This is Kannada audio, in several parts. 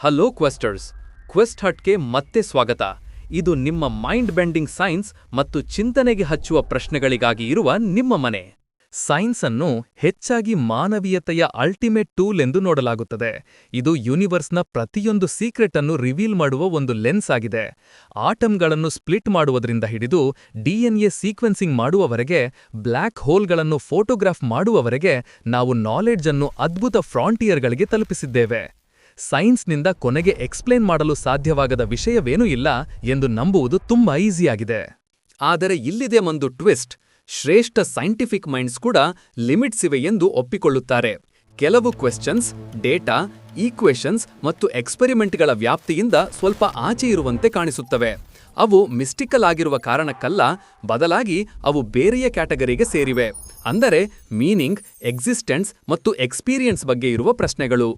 ಹಲೋ ಕ್ವೆಸ್ಟರ್ಸ್ ಕ್ವೆಸ್ಟ್ ಹಟ್ಗೆ ಮತ್ತೆ ಸ್ವಾಗತ. ಇದು ನಿಮ್ಮ ಮೈಂಡ್ ಬೆಂಡಿಂಗ್ ಸೈನ್ಸ್ ಮತ್ತು ಚಿಂತನೆಗೆ ಹಚ್ಚುವ ಪ್ರಶ್ನೆಗಳಿಗಾಗಿ ಇರುವ ನಿಮ್ಮ ಮನೆ. ಸೈನ್ಸ್ ಅನ್ನು ಹೆಚ್ಚಾಗಿ ಮಾನವೀಯತೆಯ ಅಲ್ಟಿಮೇಟ್ ಟೂಲ್ ಎಂದು ನೋಡಲಾಗುತ್ತದೆ. ಇದು ಯೂನಿವರ್ಸ್ನ ಪ್ರತಿಯೊಂದು ಸೀಕ್ರೆಟ್ ಅನ್ನು ರಿವೀಲ್ ಮಾಡುವ ಒಂದು ಲೆನ್ಸ್ ಆಗಿದೆ. ಆಟಮ್ಗಳನ್ನು ಸ್ಪ್ಲಿಟ್ ಮಾಡುವುದರಿಂದ ಹಿಡಿದು ಡಿಎನ್ಎ ಸೀಕ್ವೆನ್ಸಿಂಗ್ ಮಾಡುವವರೆಗೆ ಬ್ಲ್ಯಾಕ್ ಹೋಲ್ಗಳನ್ನು ಫೋಟೋಗ್ರಾಫ್ ಮಾಡುವವರೆಗೆ ನಾವು ನಾಲೆಡ್ಜ್ ಅನ್ನು ಅದ್ಭುತ ಫ್ರಾಂಟಿಯರ್ಗಳಿಗೆ ತಲುಪಿಸಿದ್ದೇವೆ. ಸೈನ್ಸ್ನಿಂದ ಕೊನೆಗೆ ಎಕ್ಸ್ಪ್ಲೇನ್ ಮಾಡಲು ಸಾಧ್ಯವಾಗದ ವಿಷಯವೇನೂ ಇಲ್ಲ ಎಂದು ನಂಬುವುದು ತುಂಬಾ ಈಸಿಯಾಗಿದೆ. ಆದರೆ ಇಲ್ಲಿದೆ ಒಂದು ಟ್ವಿಸ್ಟ್. ಶ್ರೇಷ್ಠ ಸೈಂಟಿಫಿಕ್ ಮೈಂಡ್ಸ್ ಕೂಡ ಲಿಮಿಟ್ಸ್ ಇವೆ ಎಂದು ಒಪ್ಪಿಕೊಳ್ಳುತ್ತಾರೆ. ಕೆಲವು ಕ್ವೆಶ್ಚನ್ಸ್, ಡೇಟಾ, ಈಕ್ವೇಷನ್ಸ್ ಮತ್ತು ಎಕ್ಸ್ಪೆರಿಮೆಂಟ್ಗಳ ವ್ಯಾಪ್ತಿಯಿಂದ ಸ್ವಲ್ಪ ಆಚೆ ಇರುವಂತೆ ಕಾಣಿಸುತ್ತವೆ. ಅವು ಮಿಸ್ಟಿಕಲ್ ಆಗಿರುವ ಕಾರಣಕ್ಕಲ್ಲ, ಬದಲಾಗಿ ಅವು ಬೇರೆಯ ಕ್ಯಾಟಗರಿಗೆ ಸೇರಿವೆ. ಅಂದರೆ ಮೀನಿಂಗ್, ಎಕ್ಸಿಸ್ಟೆನ್ಸ್ ಮತ್ತು ಎಕ್ಸ್ಪೀರಿಯನ್ಸ್ ಬಗ್ಗೆ ಇರುವ ಪ್ರಶ್ನೆಗಳು.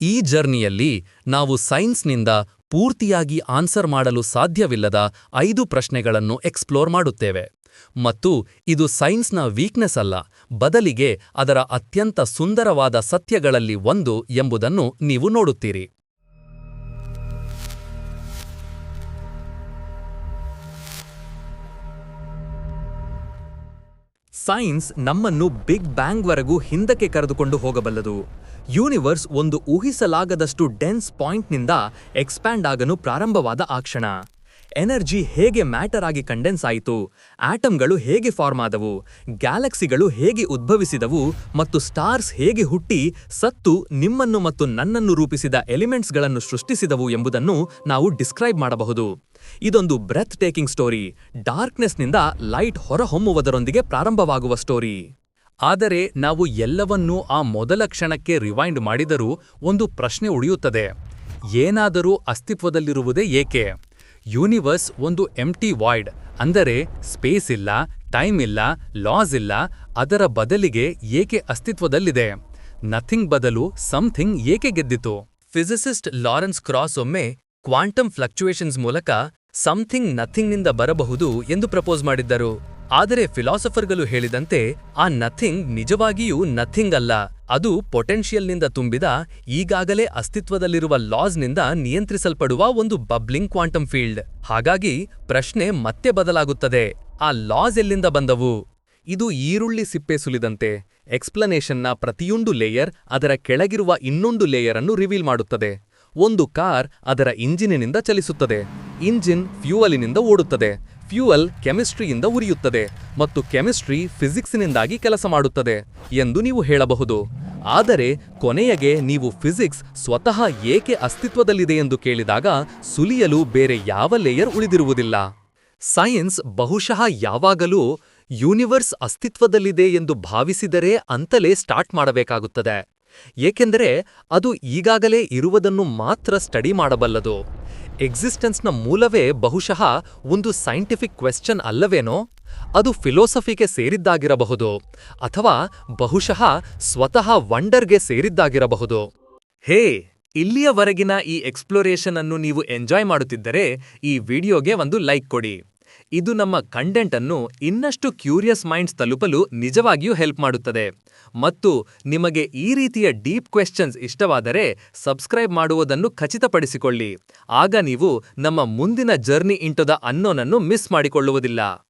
ಈ ಜರ್ನಿಯಲ್ಲಿ ನಾವು ಸೈನ್ಸ್ನಿಂದ ಪೂರ್ತಿಯಾಗಿ ಆನ್ಸರ್ ಮಾಡಲು ಸಾಧ್ಯವಿಲ್ಲದ ಐದು ಪ್ರಶ್ನೆಗಳನ್ನು ಎಕ್ಸ್ಪ್ಲೋರ್ ಮಾಡುತ್ತೇವೆ. ಮತ್ತು ಇದು ಸೈನ್ಸ್ನ ವೀಕ್ನೆಸ್ ಅಲ್ಲ, ಬದಲಿಗೆ ಅದರ ಅತ್ಯಂತ ಸುಂದರವಾದ ಸತ್ಯಗಳಲ್ಲಿ ಒಂದು ಎಂಬುದನ್ನು ನೀವು ನೋಡುತ್ತೀರಿ. ಸೈನ್ಸ್ ನಮ್ಮನ್ನು ಬಿಗ್ ಬ್ಯಾಂಗ್ವರೆಗೂ ಹಿಂದಕ್ಕೆ ಕರೆದುಕೊಂಡು ಹೋಗಬಲ್ಲದು. ಯೂನಿವರ್ಸ್ ಒಂದು ಊಹಿಸಲಾಗದಷ್ಟು ಡೆನ್ಸ್ ಪಾಯಿಂಟ್ನಿಂದ ಎಕ್ಸ್ಪ್ಯಾಂಡ್ ಆಗಲು ಪ್ರಾರಂಭವಾದ ಆ ಕ್ಷಣ ಎನರ್ಜಿ ಹೇಗೆ ಮ್ಯಾಟರ್ ಆಗಿ ಕಂಡೆನ್ಸ್ ಆಯಿತು, ಆಟಮ್ಗಳು ಹೇಗೆ ಫಾರ್ಮ್ ಆದವು, ಗ್ಯಾಲಕ್ಸಿಗಳು ಹೇಗೆ ಉದ್ಭವಿಸಿದವು ಮತ್ತು ಸ್ಟಾರ್ಸ್ ಹೇಗೆ ಹುಟ್ಟಿ ಸತ್ತು ನಿಮ್ಮನ್ನು ಮತ್ತು ನನ್ನನ್ನು ರೂಪಿಸಿದ ಎಲಿಮೆಂಟ್ಸ್ಗಳನ್ನು ಸೃಷ್ಟಿಸಿದವು ಎಂಬುದನ್ನು ನಾವು ಡಿಸ್ಕ್ರೈಬ್ ಮಾಡಬಹುದು. ಇದೊಂದು ಬ್ರೆತ್ ಟೇಕಿಂಗ್ ಸ್ಟೋರಿ, ಡಾರ್ಕ್ನೆಸ್ನಿಂದ ಲೈಟ್ ಹೊರಹೊಮ್ಮುವುದರೊಂದಿಗೆ ಪ್ರಾರಂಭವಾಗುವ ಸ್ಟೋರಿ. ಆದರೆ ನಾವು ಎಲ್ಲವನ್ನೂ ಆ ಮೊದಲ ಕ್ಷಣಕ್ಕೆ ರಿವೈಂಡ್ ಮಾಡಿದರೂ ಒಂದು ಪ್ರಶ್ನೆ ಉಳಿಯುತ್ತದೆ. ಏನಾದರೂ ಅಸ್ತಿತ್ವದಲ್ಲಿರುವುದೇ ಏಕೆ? ಯೂನಿವರ್ಸ್ ಒಂದು ಎಂಟಿ ವಾಯ್ಡ್ ಅಂದರೆ ಸ್ಪೇಸ್ ಇಲ್ಲ ಟೈಮ್ ಇಲ್ಲ ಲಾಸ್ ಇಲ್ಲ, ಅದರ ಬದಲಿಗೆ ಏಕೆ ಅಸ್ತಿತ್ವದಲ್ಲಿದೆ? ನಥಿಂಗ್ ಬದಲು ಸಮಥಿಂಗ್ ಏಕೆ ಗೆದ್ದಿತು? ಫಿಸಿಸಿಸ್ಟ್ ಲಾರೆನ್ಸ್ ಕ್ರಾಸ್ ಒಮ್ಮೆ ಕ್ವಾಂಟಮ್ ಫ್ಲಕ್ಚುಯೇಷನ್ಸ್ ಮೂಲಕ ಸಮಥಿಂಗ್ ನಥಿಂಗ್ನಿಂದ ಬರಬಹುದು ಎಂದು ಪ್ರಪೋಸ್ ಮಾಡಿದ್ದರು. ಆದರೆ ಫಿಲಾಸಫರ್ಗಳು ಹೇಳಿದಂತೆ ಆ ನಥಿಂಗ್ ನಿಜವಾಗಿಯೂ ನಥಿಂಗ್ ಅಲ್ಲ. ಅದು ಪೊಟೆನ್ಷಿಯಲ್ನಿಂದ ತುಂಬಿದ, ಈಗಾಗಲೇ ಅಸ್ತಿತ್ವದಲ್ಲಿರುವ ಲಾಸ್ನಿಂದ ನಿಯಂತ್ರಿಸಲ್ಪಡುವ ಒಂದು ಬಬ್ಲಿಂಗ್ ಕ್ವಾಂಟಮ್ ಫೀಲ್ಡ್. ಹಾಗಾಗಿ ಪ್ರಶ್ನೆ ಮತ್ತೆ ಬದಲಾಗುತ್ತದೆ. ಆ ಲಾಸ್ ಎಲ್ಲಿಂದ ಬಂದವು? ಇದು ಈರುಳ್ಳಿ ಸಿಪ್ಪೆ ಸುಲಿದಂತೆ, ಎಕ್ಸ್ಪ್ಲನೇಷನ್ನ ಪ್ರತಿಯೊಂದು ಲೇಯರ್ ಅದರ ಕೆಳಗಿರುವ ಇನ್ನೊಂದು ಲೇಯರ್ ಅನ್ನು ರಿವೀಲ್ ಮಾಡುತ್ತದೆ. ಒಂದು ಕಾರ್ ಅದರ ಇಂಜಿನಿನಿಂದ ಚಲಿಸುತ್ತದೆ. ಇಂಜಿನ್ ಫ್ಯೂವಲಿನಿಂದ ಓಡುತ್ತದೆ. ಫ್ಯೂಯಲ್ ಕೆಮಿಸ್ಟ್ರಿಯಿಂದ ಉರಿಯುತ್ತದೆ ಮತ್ತು ಕೆಮಿಸ್ಟ್ರಿ ಫಿಸಿಕ್ಸ್ನಿಂದಾಗಿ ಕೆಲಸ ಮಾಡುತ್ತದೆ ಎಂದು ನೀವು ಹೇಳಬಹುದು. ಆದರೆ ಕೊನೆಯಗೆ ನೀವು ಫಿಸಿಕ್ಸ್ ಸ್ವತಃ ಏಕೆ ಅಸ್ತಿತ್ವದಲ್ಲಿದೆ ಎಂದು ಕೇಳಿದಾಗ ಸುಲಿಯಲು ಬೇರೆ ಯಾವ ಲೇಯರ್ ಉಳಿದಿರುವುದಿಲ್ಲ. ಸೈನ್ಸ್ ಬಹುಶಃ ಯಾವಾಗಲೂ ಯೂನಿವರ್ಸ್ ಅಸ್ತಿತ್ವದಲ್ಲಿದೆ ಎಂದು ಭಾವಿಸಿದರೆ ಅಂತಲೇ ಸ್ಟಾರ್ಟ್ ಮಾಡಬೇಕಾಗುತ್ತದೆ. ಏಕೆಂದರೆ ಅದು ಈಗಾಗಲೇ ಇರುವುದನ್ನು ಮಾತ್ರ ಸ್ಟಡಿ ಮಾಡಬಲ್ಲದು. ಎಕ್ಸಿಸ್ಟೆನ್ಸ್ನ ಮೂಲವೇ ಬಹುಶಃ ಒಂದು ಸೈಂಟಿಫಿಕ್ ಕ್ವೆಶ್ಚನ್ ಅಲ್ಲವೇನೋ? ಅದು ಫಿಲೋಸಫಿಗೆ ಸೇರಿದ್ದಾಗಿರಬಹುದು, ಅಥವಾ ಬಹುಶಃ ಸ್ವತಃ ವಂಡರ್ಗೆ ಸೇರಿದ್ದಾಗಿರಬಹುದು. ಹೇ, ಇಲ್ಲಿಯವರೆಗಿನ ಈ ಎಕ್ಸ್ಪ್ಲೋರೇಷನ್ ಅನ್ನು ನೀವು ಎಂಜಾಯ್ ಮಾಡುತ್ತಿದ್ದರೆ ಈ ವಿಡಿಯೋಗೆ ಒಂದು ಲೈಕ್ ಕೊಡಿ. ಇದು ನಮ್ಮ ಕಂಟೆಂಟ್ ಅನ್ನು ಇನ್ನಷ್ಟು ಕ್ಯೂರಿಯಸ್ ಮೈಂಡ್ಸ್ ತಲುಪಲು ನಿಜವಾಗಿಯೂ ಹೆಲ್ಪ್ ಮಾಡುತ್ತದೆ. ಮತ್ತು ನಿಮಗೆ ಈ ರೀತಿಯ ಡೀಪ್ ಕ್ವೆಶ್ಚನ್ಸ್ ಇಷ್ಟವಾದರೆ ಸಬ್ಸ್ಕ್ರೈಬ್ ಮಾಡುವುದನ್ನು ಖಚಿತಪಡಿಸಿಕೊಳ್ಳಿ. ಆಗ ನೀವು ನಮ್ಮ ಮುಂದಿನ ಜರ್ನಿ ಇಂಟು ದ ಅನ್ನೋನನ್ನು ಮಿಸ್ ಮಾಡಿಕೊಳ್ಳುವುದಿಲ್ಲ.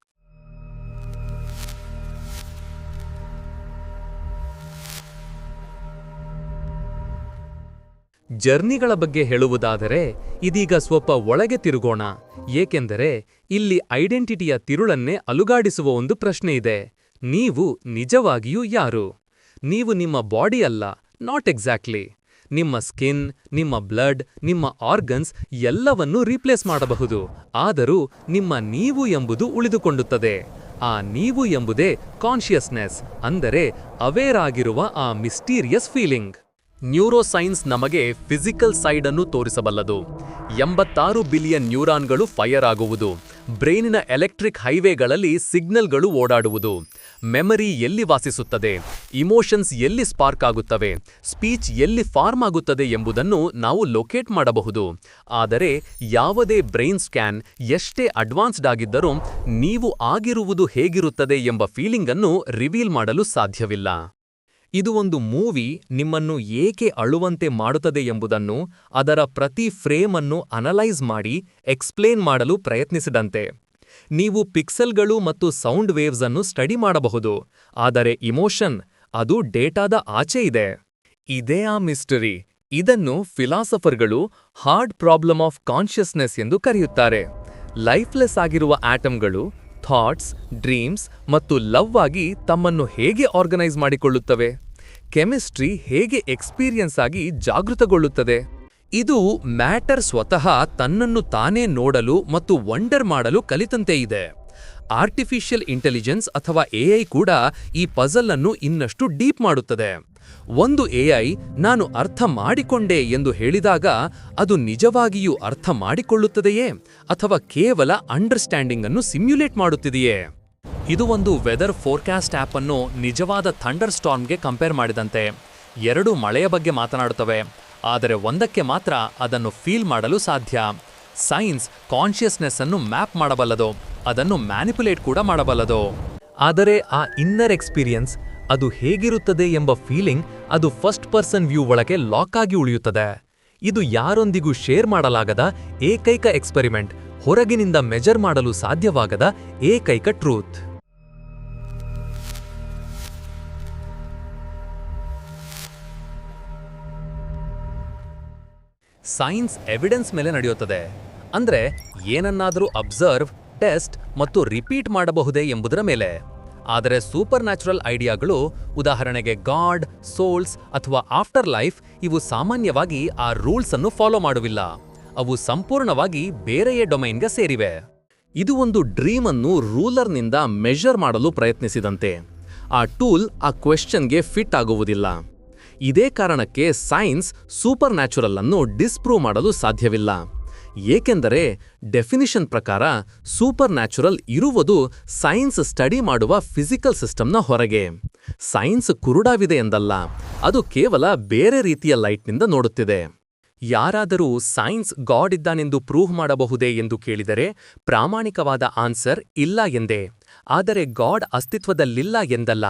ಜರ್ನಿಗಳ ಬಗ್ಗೆ ಹೇಳುವುದಾದರೆ, ಇದೀಗ ಸ್ವಲ್ಪ ಒಳಗೆ ತಿರುಗೋಣ. ಏಕೆಂದರೆ, ಇಲ್ಲಿ ಐಡೆಂಟಿಟಿಯ ತಿರುಳನ್ನೇ ಅಲುಗಾಡಿಸುವ ಒಂದು ಪ್ರಶ್ನೆ ಇದೆ. ನೀವು ನಿಜವಾಗಿಯೂ ಯಾರು? ನೀವು ನಿಮ್ಮ ಬಾಡಿ ಅಲ್ಲ, ನಾಟ್ ಎಕ್ಸಾಕ್ಟ್ಲಿ. ನಿಮ್ಮ ಸ್ಕಿನ್, ನಿಮ್ಮ ಬ್ಲಡ್, ನಿಮ್ಮ ಆರ್ಗನ್ಸ್ ಎಲ್ಲವನ್ನೂ ರೀಪ್ಲೇಸ್ ಮಾಡಬಹುದು. ಆದರೂ, ನಿಮ್ಮ ನೀವು ಎಂಬುದು ಉಳಿದುಕೊಂಡುತ್ತದೆ ಆ ನೀವು ಎಂಬುದೇ ಕಾನ್ಷಿಯಸ್ನೆಸ್, ಅಂದರೆ ಅವೇರ್ ಆಗಿರುವ ಆ ಮಿಸ್ಟೀರಿಯಸ್ ಫೀಲಿಂಗ್. ನ್ಯೂರೋಸೈನ್ಸ್ ನಮಗೆ ಫಿಸಿಕಲ್ ಸೈಡ್ ಅನ್ನು ತೋರಿಸಬಲ್ಲದು. ಎಂಬತ್ತಾರು ಬಿಲಿಯನ್ ನ್ಯೂರಾನ್ಗಳು ಫೈರ್ ಆಗುವುದು. ಬ್ರೈನಿನ ಎಲೆಕ್ಟ್ರಿಕ್ ಹೈವೇಗಳಲ್ಲಿ ಸಿಗ್ನಲ್ಗಳು ಓಡಾಡುವುದು. ಮೆಮರಿ ಎಲ್ಲಿ ವಾಸಿಸುತ್ತದೆ? ಇಮೋಷನ್ಸ್ ಎಲ್ಲಿ ಸ್ಪಾರ್ಕ್ ಆಗುತ್ತವೆ? ಸ್ಪೀಚ್ ಎಲ್ಲಿ ಫಾರ್ಮ್ ಆಗುತ್ತದೆ ಎಂಬುದನ್ನು ನಾವು ಲೊಕೇಟ್ ಮಾಡಬಹುದು. ಆದರೆ ಯಾವುದೇ ಬ್ರೈನ್ ಸ್ಕ್ಯಾನ್ ಎಷ್ಟೇ ಅಡ್ವಾನ್ಸ್ಡ್ ಆಗಿದ್ದರೂ ನೀವು ಆಗಿರುವುದು ಹೇಗಿರುತ್ತದೆ ಎಂಬ ಫೀಲಿಂಗನ್ನು ರಿವೀಲ್ ಮಾಡಲು ಸಾಧ್ಯವಿಲ್ಲ. ಇದು ಒಂದು ಮೂವಿ ನಿಮ್ಮನ್ನು ಏಕೆ ಅಳುವಂತೆ ಮಾಡುತ್ತದೆ ಎಂಬುದನ್ನು ಅದರ ಪ್ರತಿ ಫ್ರೇಮ್ ಅನ್ನು ಅನಲೈಸ್ ಮಾಡಿ ಎಕ್ಸ್ಪ್ಲೇನ್ ಮಾಡಲು ಪ್ರಯತ್ನಿಸಿದಂತೆ. ನೀವು ಪಿಕ್ಸೆಲ್ಗಳು ಮತ್ತು ಸೌಂಡ್ ವೇವ್ಸ್ ಅನ್ನು ಸ್ಟಡಿ ಮಾಡಬಹುದು, ಆದರೆ ಇಮೋಷನ್, ಅದು ಡೇಟಾದ ಆಚೆ ಇದೆ. ಇದೇ ಆ ಮಿಸ್ಟರಿ, ಇದನ್ನು ಫಿಲಾಸಫರ್ಗಳು ಹಾರ್ಡ್ ಪ್ರಾಬ್ಲಮ್ ಆಫ್ ಕಾನ್ಷಿಯಸ್ನೆಸ್ ಎಂದು ಕರೆಯುತ್ತಾರೆ. ಲೈಫ್ಲೆಸ್ ಆಗಿರುವ ಆಟಮ್ಗಳು ಥಾಟ್ಸ್, ಡ್ರೀಮ್ಸ್ ಮತ್ತು ಲವ್ ಆಗಿ ತಮ್ಮನ್ನು ಹೇಗೆ ಆರ್ಗನೈಸ್ ಮಾಡಿಕೊಳ್ಳುತ್ತವೆ? ಕೆಮಿಸ್ಟ್ರಿ ಹೇಗೆ ಎಕ್ಸ್ಪೀರಿಯನ್ಸ್ ಆಗಿ ಜಾಗೃತಗೊಳ್ಳುತ್ತದೆ? ಇದು ಮ್ಯಾಟರ್ ಸ್ವತಃ ತನ್ನನ್ನು ತಾನೇ ನೋಡಲು ಮತ್ತು ವಂಡರ್ ಮಾಡಲು ಕಲಿತಂತೆ ಇದೆ. ಆರ್ಟಿಫಿಷಿಯಲ್ ಇಂಟೆಲಿಜೆನ್ಸ್ ಅಥವಾ ಎಐ ಕೂಡ ಈ ಪಜಲ್ ಅನ್ನು ಇನ್ನಷ್ಟು ಡೀಪ್ ಮಾಡುತ್ತದೆ. ಒಂದು ಎಐ ನಾನು ಅರ್ಥ ಮಾಡಿಕೊಂಡೆ ಎಂದು ಹೇಳಿದಾಗ ಅದು ನಿಜವಾಗಿಯೂ ಅರ್ಥ ಮಾಡಿಕೊಳ್ಳುತ್ತದೆಯೇ ಅಥವಾ ಕೇವಲ ಅಂಡರ್ಸ್ಟ್ಯಾಂಡಿಂಗ್ ಅನ್ನು ಸಿಮ್ಯುಲೇಟ್ ಮಾಡುತ್ತಿದೆಯೇ? ಇದು ಒಂದು ವೆದರ್ ಫೋರ್ಕ್ಯಾಸ್ಟ್ ಆ್ಯಪ್ ಅನ್ನು ನಿಜವಾದ ಥಂಡರ್ ಸ್ಟಾರ್ಮ್ಗೆ ಕಂಪೇರ್ ಮಾಡಿದಂತೆ ಎರಡು ಮಳೆಯ ಬಗ್ಗೆ ಮಾತನಾಡುತ್ತವೆ. ಆದರೆ ಒಂದಕ್ಕೆ ಮಾತ್ರ ಅದನ್ನು ಫೀಲ್ ಮಾಡಲು ಸಾಧ್ಯ. ಸೈನ್ಸ್ ಕಾನ್ಷಿಯಸ್ನೆಸ್ ಅನ್ನು ಮ್ಯಾಪ್ ಮಾಡಬಲ್ಲದು. ಅದನ್ನು ಮ್ಯಾನಿಪುಲೇಟ್ ಕೂಡ ಮಾಡಬಲ್ಲದು. ಆದರೆ ಆ ಇನ್ನರ್ ಎಕ್ಸ್ಪೀರಿಯನ್ಸ್ ಅದು ಹೇಗಿರುತ್ತದೆ ಎಂಬ ಫೀಲಿಂಗ್ ಅದು ಫಸ್ಟ್ ಪರ್ಸನ್ ವ್ಯೂ ಒಳಗೆ ಲಾಕ್ ಆಗಿ ಉಳಿಯುತ್ತದೆ. ಇದು ಯಾರೊಂದಿಗೂ ಶೇರ್ ಮಾಡಲಾಗದ ಏಕೈಕ ಎಕ್ಸ್ಪೆರಿಮೆಂಟ್ ಹೊರಗಿನಿಂದ ಮೆಜರ್ ಮಾಡಲು ಸಾಧ್ಯವಾಗದ ಏಕೈಕ ಟ್ರೂತ್ ಸೈನ್ಸ್ ಎವಿಡೆನ್ಸ್ ಮೇಲೆ ನಡೆಯುತ್ತದೆ. ಅಂದ್ರೆ ಏನನ್ನಾದರೂ ಅಬ್ಸರ್ವ್ ಟೆಸ್ಟ್ ಮತ್ತು ರಿಪೀಟ್ ಮಾಡಬಹುದೇ ಎಂಬುದರ ಮೇಲೆ. ಆದರೆ ಸೂಪರ್ ನ್ಯಾಚುರಲ್ ಐಡಿಯಾಗಳು ಉದಾಹರಣೆಗೆ ಗಾಡ್ ಸೋಲ್ಸ್ ಅಥವಾ ಆಫ್ಟರ್ ಲೈಫ್ ಇವು ಸಾಮಾನ್ಯವಾಗಿ ಆ ರೂಲ್ಸ್ ಅನ್ನು ಫಾಲೋ ಮಾಡುವಿಲ್ಲ. ಅವು ಸಂಪೂರ್ಣವಾಗಿ ಬೇರೆಯೇ ಡೊಮೈನ್ಗೆ ಸೇರಿವೆ. ಇದು ಒಂದು ಡ್ರೀಮ್ ಅನ್ನು ರೂಲರ್ನಿಂದ ಮೆಷರ್ ಮಾಡಲು ಪ್ರಯತ್ನಿಸಿದಂತೆ. ಆ ಟೂಲ್ ಆ ಕ್ವೆಶ್ಚನ್ಗೆ ಫಿಟ್ ಆಗುವುದಿಲ್ಲ. ಇದೇ ಕಾರಣಕ್ಕೆ ಸೈನ್ಸ್ ಸೂಪರ್ ನ್ಯಾಚುರಲ್ ಅನ್ನು ಡಿಸ್ಪ್ರೂವ್ ಮಾಡಲು ಸಾಧ್ಯವಿಲ್ಲ. ಏಕೆಂದರೆ ಡೆಫಿನಿಷನ್ ಪ್ರಕಾರ ಸೂಪರ್ ನ್ಯಾಚುರಲ್ ಇರುವುದು ಸೈನ್ಸ್ ಸ್ಟಡಿ ಮಾಡುವ ಫಿಸಿಕಲ್ ಸಿಸ್ಟಮ್ನ ಹೊರಗೆ. ಸೈನ್ಸ್ ಕುರುಡಾವಿದೆ ಎಂದಲ್ಲ, ಅದು ಕೇವಲ ಬೇರೆ ರೀತಿಯ ಲೈಟ್ನಿಂದ ನೋಡುತ್ತಿದೆ. ಯಾರಾದರೂ ಸೈನ್ಸ್ ಗಾಡ್ ಇದ್ದಾನೆಂದು ಪ್ರೂವ್ ಮಾಡಬಹುದೇ ಎಂದು ಕೇಳಿದರೆ ಪ್ರಾಮಾಣಿಕವಾದ ಆನ್ಸರ್ ಇಲ್ಲ ಎಂದೇ. ಆದರೆ ಗಾಡ್ ಅಸ್ತಿತ್ವದಲ್ಲಿಲ್ಲ ಎಂದಲ್ಲ.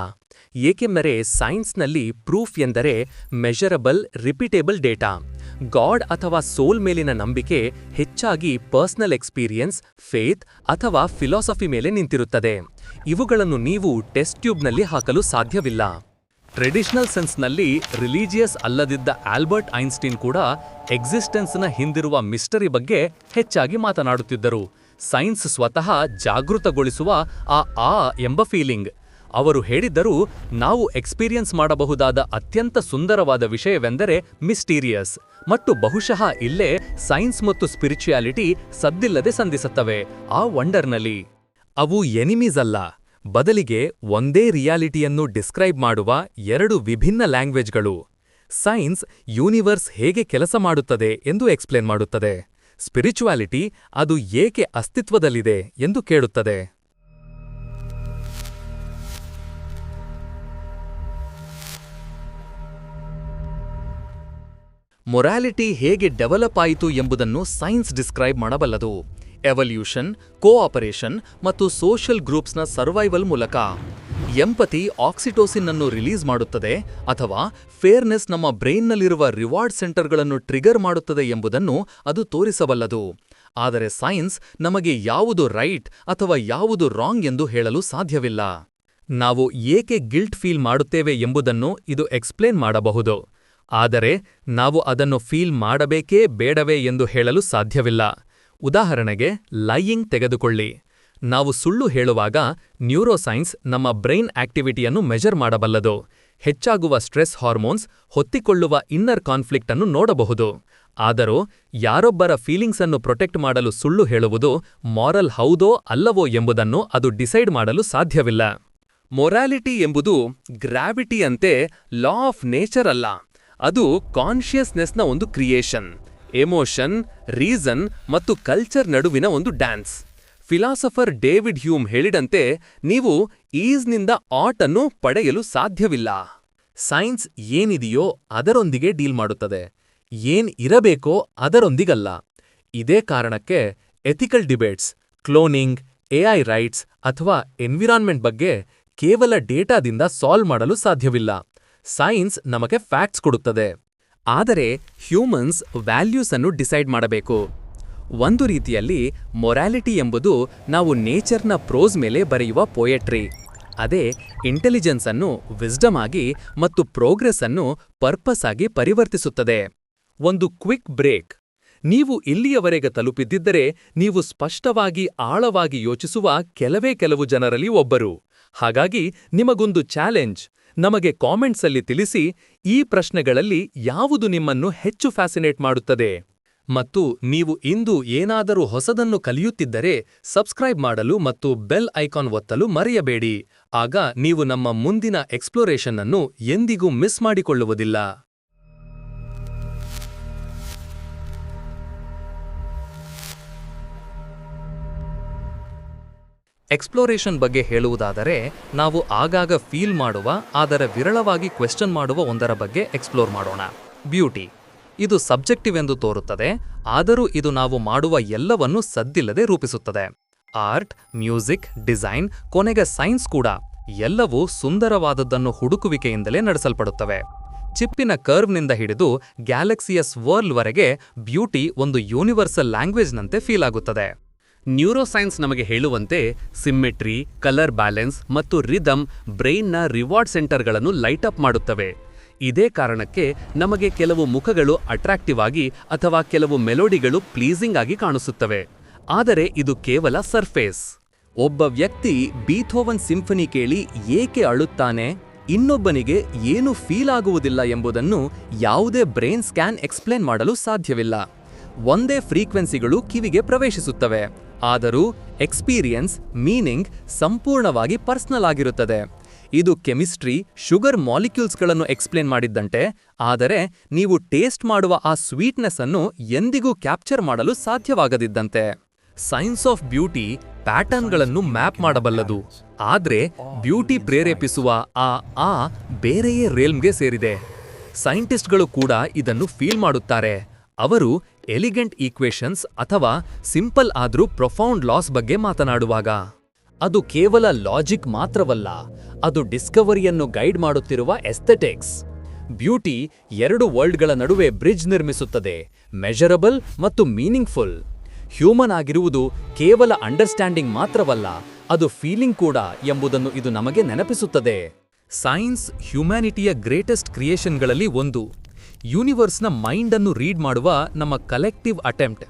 ಏಕೆಂದರೆ ಸೈನ್ಸ್ನಲ್ಲಿ ಪ್ರೂಫ್ ಎಂದರೆ ಮೆಷರಬಲ್, ರಿಪೀಟೇಬಲ್ ಡೇಟಾ. ಗಾಡ್ ಅಥವಾ ಸೋಲ್ ಮೇಲಿನ ನಂಬಿಕೆ ಹೆಚ್ಚಾಗಿ ಪರ್ಸನಲ್ ಎಕ್ಸ್ಪೀರಿಯನ್ಸ್, ಫೇತ್ ಅಥವಾ ಫಿಲಾಸಫಿ ಮೇಲೆ ನಿಂತಿರುತ್ತದೆ. ಇವುಗಳನ್ನು ನೀವು ಟೆಸ್ಟ್ ಟ್ಯೂಬ್ನಲ್ಲಿ ಹಾಕಲು ಸಾಧ್ಯವಿಲ್ಲ. ಟ್ರೆಡಿಷನಲ್ ಸೆನ್ಸ್ನಲ್ಲಿ ರಿಲಿಜಿಯಸ್ ಅಲ್ಲದಿದ್ದ ಆಲ್ಬರ್ಟ್ ಐನ್ಸ್ಟೀನ್ ಕೂಡ ಎಕ್ಸಿಸ್ಟೆನ್ಸ್ನ ಹಿಂದಿರುವ ಮಿಸ್ಟರಿ ಬಗ್ಗೆ ಹೆಚ್ಚಾಗಿ ಮಾತನಾಡುತ್ತಿದ್ದರು. ಸೈನ್ಸ್ ಸ್ವತಃ ಜಾಗೃತಗೊಳಿಸುವ ಆ ಆ ಎಂಬ ಫೀಲಿಂಗ್. ಅವರು ಹೇಳಿದ್ದರು, ನಾವು ಎಕ್ಸ್ಪೀರಿಯನ್ಸ್ ಮಾಡಬಹುದಾದ ಅತ್ಯಂತ ಸುಂದರವಾದ ವಿಷಯವೆಂದರೆ ಮಿಸ್ಟೀರಿಯಸ್. ಮತ್ತು ಬಹುಶಃ ಇಲ್ಲೇ ಸೈನ್ಸ್ ಮತ್ತು ಸ್ಪಿರಿಚುಯಾಲಿಟಿ ಸದ್ದಿಲ್ಲದೆ ಸಂಧಿಸುತ್ತವೆ. ಆ ವಂಡರ್ನಲ್ಲಿ. ಅವು ಎನಿಮೀಸ್ ಅಲ್ಲ ಬದಲಿಗೆ ಒಂದೇ ರಿಯಾಲಿಟಿಯನ್ನು ಡಿಸ್ಕ್ರೈಬ್ ಮಾಡುವ ಎರಡು ವಿಭಿನ್ನ ಲ್ಯಾಂಗ್ವೇಜ್ಗಳು. ಸೈನ್ಸ್ ಯೂನಿವರ್ಸ್ ಹೇಗೆ ಕೆಲಸ ಮಾಡುತ್ತದೆ ಎಂದು ಎಕ್ಸ್ಪ್ಲೇನ್ ಮಾಡುತ್ತದೆ. ಸ್ಪಿರಿಚುವಾಲಿಟಿ ಅದು ಏಕೆ ಅಸ್ತಿತ್ವದಲ್ಲಿದೆ ಎಂದು ಕೇಳುತ್ತದೆ. ಮೊರಾಲಿಟಿ ಹೇಗೆ ಡೆವಲಪ್ ಆಯಿತು ಎಂಬುದನ್ನು ಸೈನ್ಸ್ ಡಿಸ್ಕ್ರೈಬ್ ಮಾಡಬಲ್ಲದು. ಎವಲ್ಯೂಷನ್ ಕೋಆಪರೇಷನ್ ಮತ್ತು ಸೋಷಿಯಲ್ ಗ್ರೂಪ್ಸ್ನ ಸರ್ವೈವಲ್ ಮೂಲಕ ಎಂಪತಿ ಆಕ್ಸಿಟೋಸಿನ್ ಅನ್ನು ರಿಲೀಸ್ ಮಾಡುತ್ತದೆ ಅಥವಾ ಫೇರ್ನೆಸ್ ನಮ್ಮ ಬ್ರೈನ್ನಲ್ಲಿರುವ ರಿವಾರ್ಡ್ ಸೆಂಟರ್ಗಳನ್ನು ಟ್ರಿಗರ್ ಮಾಡುತ್ತದೆ ಎಂಬುದನ್ನು ಅದು ತೋರಿಸಬಲ್ಲದು. ಆದರೆ ಸೈನ್ಸ್ ನಮಗೆ ಯಾವುದು ರೈಟ್ ಅಥವಾ ಯಾವುದು ರಾಂಗ್ ಎಂದು ಹೇಳಲು ಸಾಧ್ಯವಿಲ್ಲ. ನಾವು ಏಕೆ ಗಿಲ್ಟ್ ಫೀಲ್ ಮಾಡುತ್ತೇವೆ ಎಂಬುದನ್ನು ಇದು ಎಕ್ಸ್ಪ್ಲೇನ್ ಮಾಡಬಹುದು. ಆದರೆ ನಾವು ಅದನ್ನು ಫೀಲ್ ಮಾಡಬೇಕೇ ಬೇಡವೇ ಎಂದು ಹೇಳಲು ಸಾಧ್ಯವಿಲ್ಲ. ಉದಾಹರಣೆಗೆ, ಲೈಯಿಂಗ್ ತೆಗೆದುಕೊಳ್ಳಿ. ನಾವು ಸುಳ್ಳು ಹೇಳುವಾಗ ನ್ಯೂರೋಸೈನ್ಸ್ ನಮ್ಮ ಬ್ರೈನ್ ಆಕ್ಟಿವಿಟಿಯನ್ನು ಮೆಜರ್ ಮಾಡಬಲ್ಲದು. ಹೆಚ್ಚಾಗುವ ಸ್ಟ್ರೆಸ್ ಹಾರ್ಮೋನ್ಸ್ ಹೊತ್ತಿಕೊಳ್ಳುವ ಇನ್ನರ್ ಕಾನ್ಫ್ಲಿಕ್ಟ್ ಅನ್ನು ನೋಡಬಹುದು. ಆದರೂ, ಯಾರೊಬ್ಬರ ಫೀಲಿಂಗ್ಸ್ ಅನ್ನು ಪ್ರೊಟೆಕ್ಟ್ ಮಾಡಲು ಸುಳ್ಳು ಹೇಳುವುದು ಮಾರಲ್ ಹೌದೋ ಅಲ್ಲವೋ ಎಂಬುದನ್ನು ಅದು ಡಿಸೈಡ್ ಮಾಡಲು ಸಾಧ್ಯವಿಲ್ಲ. ಮೊರಾಲಿಟಿ ಎಂಬುದು ಗ್ರಾವಿಟಿಯಂತೆ ಲಾ ಆಫ್ ನೇಚರ್ ಅಲ್ಲ. ಅದು ಕಾನ್ಷಿಯಸ್ನೆಸ್ನ ಒಂದು ಕ್ರಿಯೇಷನ್. ಎಮೋಷನ್ ರೀಸನ್ ಮತ್ತು ಕಲ್ಚರ್ ನಡುವಿನ ಒಂದು ಡ್ಯಾನ್ಸ್ ಫಿಲಾಸಫರ್ ಡೇವಿಡ್ ಹ್ಯೂಮ್ ಹೇಳಿದಂತೆ, ನೀವು ಈಸ್ನಿಂದ ಆಟ್ ಅನ್ನು ಪಡೆಯಲು ಸಾಧ್ಯವಿಲ್ಲ. ಸೈನ್ಸ್ ಏನಿದೆಯೋ ಅದರೊಂದಿಗೆ ಡೀಲ್ ಮಾಡುತ್ತದೆ. ಏನ್ ಇರಬೇಕೋ ಅದರೊಂದಿಗಲ್ಲ. ಇದೇ ಕಾರಣಕ್ಕೆ ethical debates cloning AI rights ಅಥವಾ ಎನ್ವಿರಾನ್ಮೆಂಟ್ ಬಗ್ಗೆ ಕೇವಲ ಡೇಟಾದಿಂದ ಸಾಲ್ವ್ ಮಾಡಲು ಸಾಧ್ಯವಿಲ್ಲ. ಸೈನ್ಸ್ ನಮಗೆ ಫ್ಯಾಕ್ಟ್ಸ್ ಕೊಡುತ್ತದೆ. ಆದರೆ ಹ್ಯೂಮನ್ಸ್ ವ್ಯಾಲ್ಯೂಸ್ ಅನ್ನು ಡಿಸೈಡ್ ಮಾಡಬೇಕು. ಒಂದು ರೀತಿಯಲ್ಲಿ, ಮೊರಾಲಿಟಿ ಎಂಬುದು ನಾವು ನೇಚರ್ನ ಪ್ರೋಸ್ ಮೇಲೆ ಬರೆಯುವ ಪೋಯಟ್ರಿ. ಅದೇ, ಇಂಟೆಲಿಜೆನ್ಸ್ ಅನ್ನು ವಿಸ್ಡಮ್ ಆಗಿ ಮತ್ತು ಪ್ರೋಗ್ರೆಸ್ ಅನ್ನು ಪರ್ಪಸ್ ಆಗಿ ಪರಿವರ್ತಿಸುತ್ತದೆ. ಒಂದು ಕ್ವಿಕ್ ಬ್ರೇಕ್. ನೀವು ಇಲ್ಲಿಯವರೆಗೆ ತಲುಪಿದ್ದಿದ್ದರೆ, ನೀವು ಸ್ಪಷ್ಟವಾಗಿ, ಆಳವಾಗಿ ಯೋಚಿಸುವ ಕೆಲವೇ ಕೆಲವು ಜನರಲ್ಲಿ ಒಬ್ಬರು. ಹಾಗಾಗಿ, ನಿಮಗೊಂದು ಚಾಲೆಂಜ್. ನಮಗೆ ಕಾಮೆಂಟ್ಸಲ್ಲಿ ತಿಳಿಸಿ ಈ ಪ್ರಶ್ನೆಗಳಲ್ಲಿ ಯಾವುದು ನಿಮ್ಮನ್ನು ಹೆಚ್ಚು ಫ್ಯಾಸಿನೇಟ್ ಮಾಡುತ್ತದೆ. ಮತ್ತು ನೀವು ಇಂದು ಏನಾದರೂ ಹೊಸದನ್ನು ಕಲಿಯುತ್ತಿದ್ದರೆ ಸಬ್ಸ್ಕ್ರೈಬ್ ಮಾಡಲು ಮತ್ತು ಬೆಲ್ ಐಕಾನ್ ಒತ್ತಲು ಮರೆಯಬೇಡಿ. ಆಗ ನೀವು ನಮ್ಮ ಮುಂದಿನ ಎಕ್ಸ್ಪ್ಲೋರೇಷನ್ ಅನ್ನು ಎಂದಿಗೂ ಮಿಸ್ ಮಾಡಿಕೊಳ್ಳುವುದಿಲ್ಲ. ಎಕ್ಸ್ಪ್ಲೋರೇಷನ್ ಬಗ್ಗೆ ಹೇಳುವುದಾದರೆ, ನಾವು ಆಗಾಗ ಫೀಲ್ ಮಾಡುವ, ಆದರೆ ವಿರಳವಾಗಿ ಕ್ವೆಶ್ಚನ್ ಮಾಡುವ ಒಂದರ ಬಗ್ಗೆ ಎಕ್ಸ್ಪ್ಲೋರ್ ಮಾಡೋಣ. ಬ್ಯೂಟಿ ಇದು ಸಬ್ಜೆಕ್ಟಿವ್ ಎಂದು ತೋರುತ್ತದೆ, ಆದರೂ ಇದು ನಾವು ಮಾಡುವ ಎಲ್ಲವನ್ನೂ ಸದ್ದಿಲ್ಲದೆ ರೂಪಿಸುತ್ತದೆ. ಆರ್ಟ್ ಮ್ಯೂಸಿಕ್ ಡಿಸೈನ್ ಕೊನೆಗೆ ಸೈನ್ಸ್ ಕೂಡ, ಎಲ್ಲವೂ ಸುಂದರವಾದದ್ದನ್ನು ಹುಡುಕುವಿಕೆಯಿಂದಲೇ ನಡೆಸಲ್ಪಡುತ್ತವೆ. ಚಿಪ್ಪಿನ ಕರ್ವ್ನಿಂದ ಹಿಡಿದು ಗ್ಯಾಲಕ್ಸಿಯ ಸ್ವರ್ಲ್ವರೆಗೆ ಬ್ಯೂಟಿ ಒಂದು ಯೂನಿವರ್ಸಲ್ ಲ್ಯಾಂಗ್ವೇಜ್ನಂತೆ ಫೀಲ್ ಆಗುತ್ತದೆ. ನ್ಯೂರೋಸೈನ್ಸ್ ನಮಗೆ ಹೇಳುವಂತೆ ಸಿಮ್ಮೆಟ್ರಿ, ಕಲರ್ ಬ್ಯಾಲೆನ್ಸ್ ಮತ್ತು ರಿದಮ್ ಬ್ರೈನ್ನ ರಿವಾರ್ಡ್ ಸೆಂಟರ್ಗಳನ್ನು ಲೈಟ್ ಅಪ್ ಮಾಡುತ್ತವೆ. ಇದೇ ಕಾರಣಕ್ಕೆ ನಮಗೆ ಕೆಲವು ಮುಖಗಳು ಅಟ್ರಾಕ್ಟಿವ್ ಆಗಿ ಅಥವಾ ಕೆಲವು ಮೆಲೋಡಿಗಳು ಪ್ಲೀಸಿಂಗ್ ಆಗಿ ಕಾಣಿಸುತ್ತವೆ. ಆದರೆ ಇದು ಕೇವಲ ಸರ್ಫೇಸ್. ಒಬ್ಬ ವ್ಯಕ್ತಿ ಬೀಥೋವನ್ ಸಿಂಫನಿ ಕೇಳಿ ಏಕೆ ಅಳುತ್ತಾನೆ? ಇನ್ನೊಬ್ಬನಿಗೆ ಏನು ಫೀಲ್ ಆಗುವುದಿಲ್ಲ ಎಂಬುದನ್ನು ಯಾವುದೇ ಬ್ರೈನ್ ಸ್ಕ್ಯಾನ್ ಎಕ್ಸ್ಪ್ಲೇನ್ ಮಾಡಲು ಸಾಧ್ಯವಿಲ್ಲ. ಒಂದೇ ಫ್ರೀಕ್ವೆನ್ಸಿಗಳು ಕಿವಿಗೆ ಪ್ರವೇಶಿಸುತ್ತವೆ. ಆದರೂ ಎಕ್ಸ್ಪೀರಿಯನ್ಸ್, ಮೀನಿಂಗ್ ಸಂಪೂರ್ಣವಾಗಿ ಪರ್ಸ್ನಲ್ ಆಗಿರುತ್ತದೆ. ಇದು ಕೆಮಿಸ್ಟ್ರಿ, ಶುಗರ್ ಮಾಲಿಕ್ಯೂಲ್ಸ್ಗಳನ್ನು ಎಕ್ಸ್ಪ್ಲೇನ್ ಮಾಡಿದ್ದಂತೆ, ಆದರೆ ನೀವು ಟೇಸ್ಟ್ ಮಾಡುವ ಆ ಸ್ವೀಟ್ನೆಸ್ ಅನ್ನು ಎಂದಿಗೂ ಕ್ಯಾಪ್ಚರ್ ಮಾಡಲು ಸಾಧ್ಯವಾಗದಿದ್ದಂತೆ. ಸೈನ್ಸ್ ಆಫ್ ಬ್ಯೂಟಿ ಪ್ಯಾಟರ್ನ್ಗಳನ್ನು ಮ್ಯಾಪ್ ಮಾಡಬಲ್ಲದು, ಆದರೆ ಬ್ಯೂಟಿ ಪ್ರೇರೇಪಿಸುವ ಆ ಆ ಬೇರೆಯೇ ರೇಲ್ಮ್ಗೆ ಸೇರಿದೆ. ಸೈಂಟಿಸ್ಟ್ಗಳು ಕೂಡ ಇದನ್ನು ಫೀಲ್ ಮಾಡುತ್ತಾರೆ. ಅವರು ಎಲಿಗೆಂಟ್ ಈಕ್ವೇಷನ್ಸ್ ಅಥವಾ ಸಿಂಪಲ್ ಆದರೂ ಪ್ರೊಫೌಂಡ್ ಲಾಸ್ ಬಗ್ಗೆ ಮಾತನಾಡುವಾಗ. ಅದು ಕೇವಲ ಲಾಜಿಕ್ ಮಾತ್ರವಲ್ಲ, ಅದು ಡಿಸ್ಕವರಿಯನ್ನು ಗೈಡ್ ಮಾಡುತ್ತಿರುವ ಎಸ್ಥೆಟಿಕ್ಸ್ ಬ್ಯೂಟಿ ಎರಡು ವರ್ಲ್ಡ್ಗಳ ನಡುವೆ ಬ್ರಿಡ್ಜ್ ನಿರ್ಮಿಸುತ್ತದೆ ಮೆಜರಬಲ್ ಮತ್ತು ಮೀನಿಂಗ್ಫುಲ್ ಹ್ಯೂಮನ್ ಆಗಿರುವುದು ಕೇವಲ ಅಂಡರ್ಸ್ಟ್ಯಾಂಡಿಂಗ್ ಮಾತ್ರವಲ್ಲ, ಅದು ಫೀಲಿಂಗ್ ಕೂಡ ಎಂಬುದನ್ನು ಇದು ನಮಗೆ ನೆನಪಿಸುತ್ತದೆ. ಸೈನ್ಸ್ ಹ್ಯುಮ್ಯಾನಿಟಿಯ ಗ್ರೇಟೆಸ್ಟ್ ಕ್ರಿಯೇಷನ್ಗಳಲ್ಲಿ ಒಂದು. ಯೂನಿವರ್ಸ್ನ ಮೈಂಡನ್ನು ರೀಡ್ ಮಾಡುವ ನಮ್ಮ ಕಲೆಕ್ಟಿವ್ ಅಟೆಂಪ್ಟ್.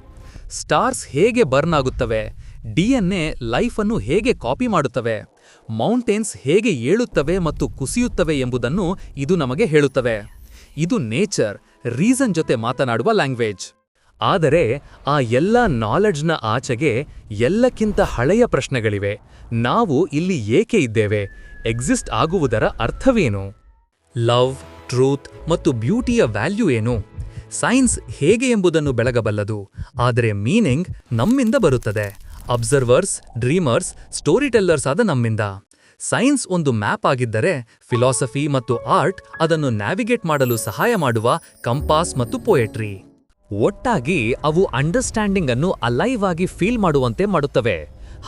ಸ್ಟಾರ್ಸ್ ಹೇಗೆ ಬರ್ನ್ ಆಗುತ್ತವೆ? ಡಿಎನ್ಎ ಲೈಫನ್ನು ಹೇಗೆ ಕಾಪಿ ಮಾಡುತ್ತವೆ? ಮೌಂಟೇನ್ಸ್ ಹೇಗೆ ಏಳುತ್ತವೆ ಮತ್ತು ಕುಸಿಯುತ್ತವೆ ಎಂಬುದನ್ನು ಇದು ನಮಗೆ ಹೇಳುತ್ತವೆ. ಇದು ನೇಚರ್, ರೀಸನ್ ಜೊತೆ ಮಾತನಾಡುವ ಲ್ಯಾಂಗ್ವೇಜ್. ಆದರೆ ಆ ಎಲ್ಲ ನಾಲೆಡ್ಜ್ನ ಆಚೆಗೆ ಎಲ್ಲಕ್ಕಿಂತ ಹಳೆಯ ಪ್ರಶ್ನೆಗಳಿವೆ. ನಾವು ಇಲ್ಲಿ ಏಕೆ ಇದ್ದೇವೆ? ಎಕ್ಸಿಸ್ಟ್ ಆಗುವುದರ ಅರ್ಥವೇನು? ಲವ್ ಟ್ರೂತ್ ಮತ್ತು ಬ್ಯೂಟಿಯ ವ್ಯಾಲ್ಯೂ ಏನು? ಸೈನ್ಸ್ ಹೇಗೆ ಎಂಬುದನ್ನು ಬೆಳಗಬಲ್ಲದು, ಆದರೆ ಮೀನಿಂಗ್ ನಮ್ಮಿಂದ ಬರುತ್ತದೆ. ಅಬ್ಸರ್ವರ್ಸ್ ಡ್ರೀಮರ್ಸ್ ಸ್ಟೋರಿ ಟೆಲ್ಲರ್ಸ್ ಆದ ನಮ್ಮಿಂದ. ಸೈನ್ಸ್ ಒಂದು ಮ್ಯಾಪ್ ಆಗಿದ್ದರೆ ಫಿಲಾಸಫಿ ಮತ್ತು ಆರ್ಟ್ ಅದನ್ನು ನ್ಯಾವಿಗೇಟ್ ಮಾಡಲು ಸಹಾಯ ಮಾಡುವ ಕಂಪಾಸ್ ಮತ್ತು ಪೋಯೆಟ್ರಿ ಒಟ್ಟಾಗಿ ಅವು ಅಂಡರ್ಸ್ಟ್ಯಾಂಡಿಂಗ್ ಅನ್ನು ಅಲೈವ್ ಆಗಿ ಫೀಲ್ ಮಾಡುವಂತೆ ಮಾಡುತ್ತವೆ.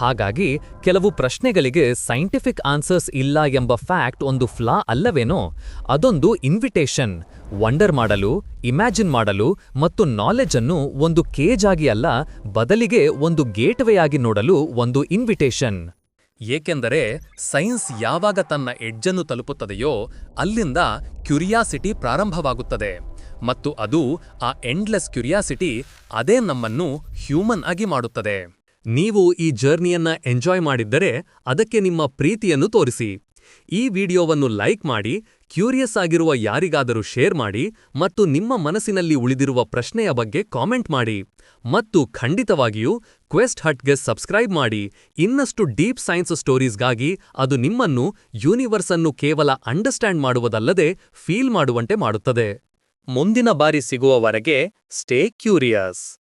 ಹಾಗಾಗಿ ಕೆಲವು ಪ್ರಶ್ನೆಗಳಿಗೆ ಸೈಂಟಿಫಿಕ್ ಆನ್ಸರ್ಸ್ ಇಲ್ಲ ಎಂಬ ಫ್ಯಾಕ್ಟ್ ಒಂದು ಫ್ಲಾ ಅಲ್ಲವೇನೋ? ಅದೊಂದು ಇನ್ವಿಟೇಷನ್ ವಂಡರ್ ಮಾಡಲು ಇಮ್ಯಾಜಿನ್ ಮಾಡಲು ಮತ್ತು ನಾಲೆಜ್ ಅನ್ನು ಒಂದು ಕೇಜ್ ಆಗಿ ಅಲ್ಲ, ಬದಲಿಗೆ ಒಂದು ಗೇಟ್ವೇ ಆಗಿ ನೋಡಲು ಒಂದು ಇನ್ವಿಟೇಷನ್ ಏಕೆಂದರೆ ಸೈನ್ಸ್ ಯಾವಾಗ ತನ್ನ ಎಡ್ಜನ್ನು ತಲುಪುತ್ತದೆಯೋ, ಅಲ್ಲಿಂದ ಕ್ಯುರಿಯಾಸಿಟಿ ಪ್ರಾರಂಭವಾಗುತ್ತದೆ. ಮತ್ತು ಅದು ಆ ಎಂಡ್ಲೆಸ್ ಕ್ಯುರಿಯಾಸಿಟಿ ಅದೇ ನಮ್ಮನ್ನು ಹ್ಯೂಮನ್ ಆಗಿ ಮಾಡುತ್ತದೆ. ನೀವು ಈ ಜರ್ನಿಯನ್ನ ಎಂಜಾಯ್ ಮಾಡಿದ್ದರೆ ಅದಕ್ಕೆ ನಿಮ್ಮ ಪ್ರೀತಿಯನ್ನು ತೋರಿಸಿ. ಈ ವಿಡಿಯೋವನ್ನು ಲೈಕ್ ಮಾಡಿ, ಕ್ಯೂರಿಯಸ್ ಆಗಿರುವ ಯಾರಿಗಾದರೂ ಶೇರ್ ಮಾಡಿ ಮತ್ತು ನಿಮ್ಮ ಮನಸ್ಸಿನಲ್ಲಿ ಉಳಿದಿರುವ ಪ್ರಶ್ನೆಯ ಬಗ್ಗೆ ಕಾಮೆಂಟ್ ಮಾಡಿ. ಮತ್ತು ಖಂಡಿತವಾಗಿಯೂ ಕ್ವೆಸ್ಟ್ ಹಟ್ಗೆ ಸಬ್ಸ್ಕ್ರೈಬ್ ಮಾಡಿ. ಇನ್ನಷ್ಟು ಡೀಪ್ ಸೈನ್ಸ್ ಸ್ಟೋರೀಸ್ಗಾಗಿ ಅದು ನಿಮ್ಮನ್ನು, ಯೂನಿವರ್ಸ್ ಅನ್ನು ಕೇವಲ ಅಂಡರ್ಸ್ಟ್ಯಾಂಡ್ ಮಾಡುವುದಲ್ಲದೆ ಫೀಲ್ ಮಾಡುವಂತೆ ಮಾಡುತ್ತದೆ. ಮುಂದಿನ ಬಾರಿ ಸಿಗುವವರೆಗೆ ಸ್ಟೇ ಕ್ಯೂರಿಯಸ್.